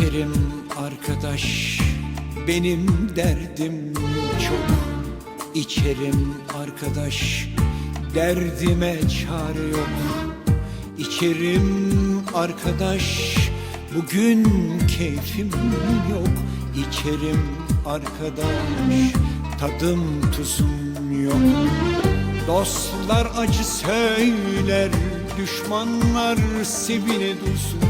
İçerim arkadaş. Benim derdim çok İçerim arkadaş. Derdime çare yok. İçerim arkadaş. Bugün keyfim yok. İçerim arkadaş. Tadım tuzum yok. Dostlar acı söyler düşmanlar sevine dursun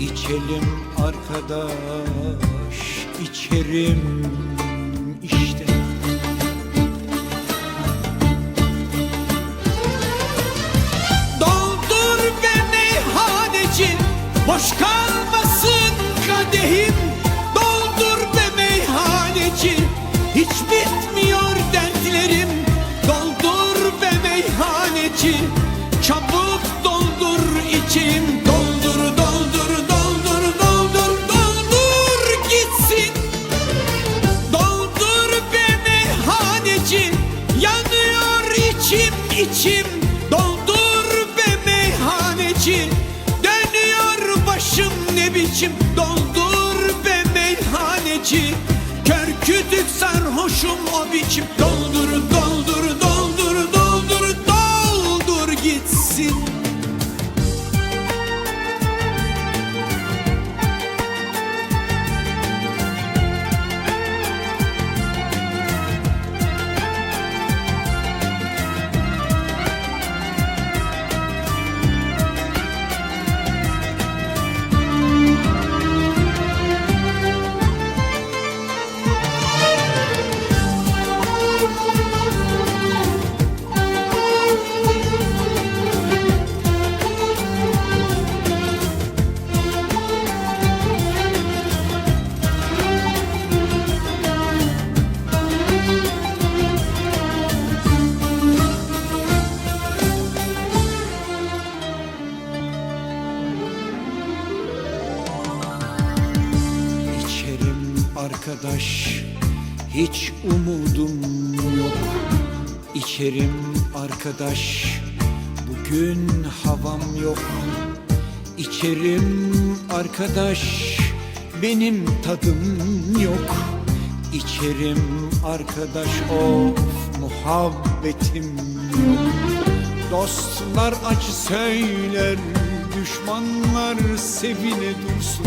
İçelim arkadaş içerim işte. Doldur be meyhaneci Boş kalmasın kadehim. Doldur be meyhaneci Hiç bitmiyor içim Doldur be meyhaneci Dönüyor başım ne biçim Doldur be meyhaneci Kör kütük sarhoşum o biçim doldur arkadaş hiç umudum yok. İçerim arkadaş bugün havam yok. İçerim arkadaş benim tadım yok. İçerim arkadaş of muhabbetim yok. Dostlar acı söyler Düşmanlar sevine dursun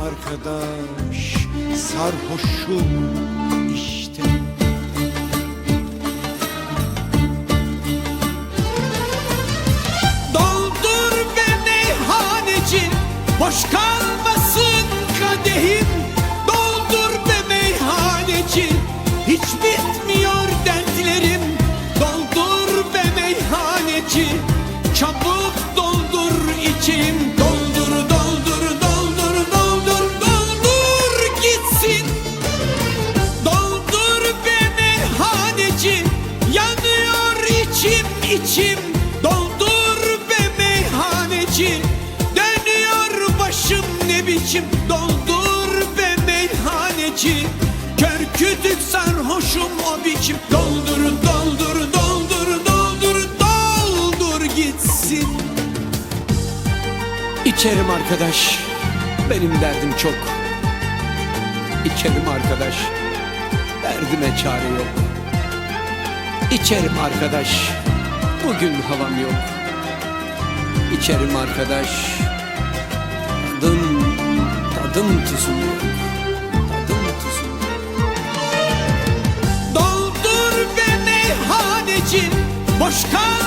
arkadaş. Sarhoşum işte içim Doldur be meyhaneci Dönüyor başım ne biçim Doldur be meyhaneci Kör kütük sarhoşum o biçim. Doldur doldur doldur doldur doldur gitsin. İçerim arkadaş benim derdim çok. İçerim arkadaş derdime çare yok. İçerim arkadaş Bugün havam yok. İçerim arkadaş. Tadım Tadım tuzum yok Tadım tuzum yok Doldur beni hanecin Boş kal.